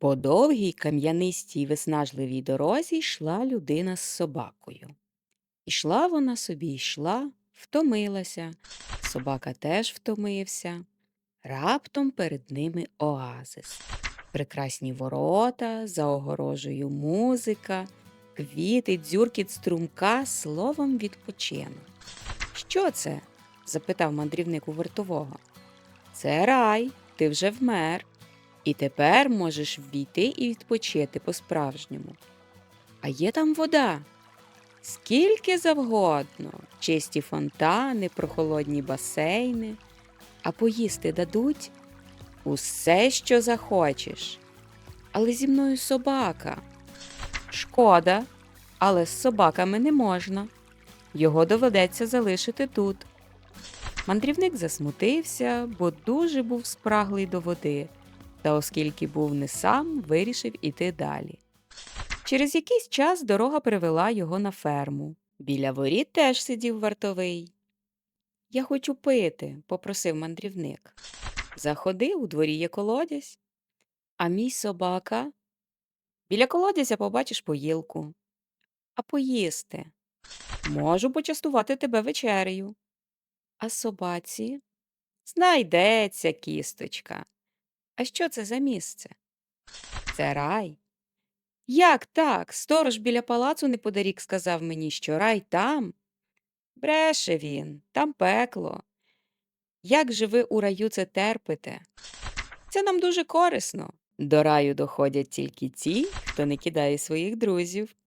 По довгій кам'янистій виснажливій дорозі йшла людина з собакою. Ішла вона собі, йшла, втомилася. Собака теж втомився. Раптом перед ними оазис. Прекрасні ворота, за огорожею музика, квіти, дзюркіт струмка, словом відпочинок. Що це? запитав мандрівник у вартового. Це рай, ти вже вмер. І тепер можеш ввійти і відпочити по-справжньому. А є там вода. Скільки завгодно, чисті фонтани, прохолодні басейни, а поїсти дадуть усе, що захочеш. Але зі мною собака. Шкода, але з собаками не можна. Його доведеться залишити тут. Мандрівник засмутився, бо дуже був спраглий до води, та оскільки був не сам, вирішив іти далі. Через якийсь час дорога привела його на ферму. Біля воріт теж сидів вартовий. Я хочу пити, попросив мандрівник. Заходи, у дворі є колодязь. А мій собака. Біля колодязя побачиш поїлку. А поїсти. Можу почастувати тебе вечерею. А собаці? Знайдеться кісточка. А що це за місце? Це рай. Як так? Сторож біля палацу неподалік сказав мені, що рай там. Бреше він, там пекло. Як же ви у раю це терпите? Це нам дуже корисно. До раю доходять тільки ті, хто не кидає своїх друзів.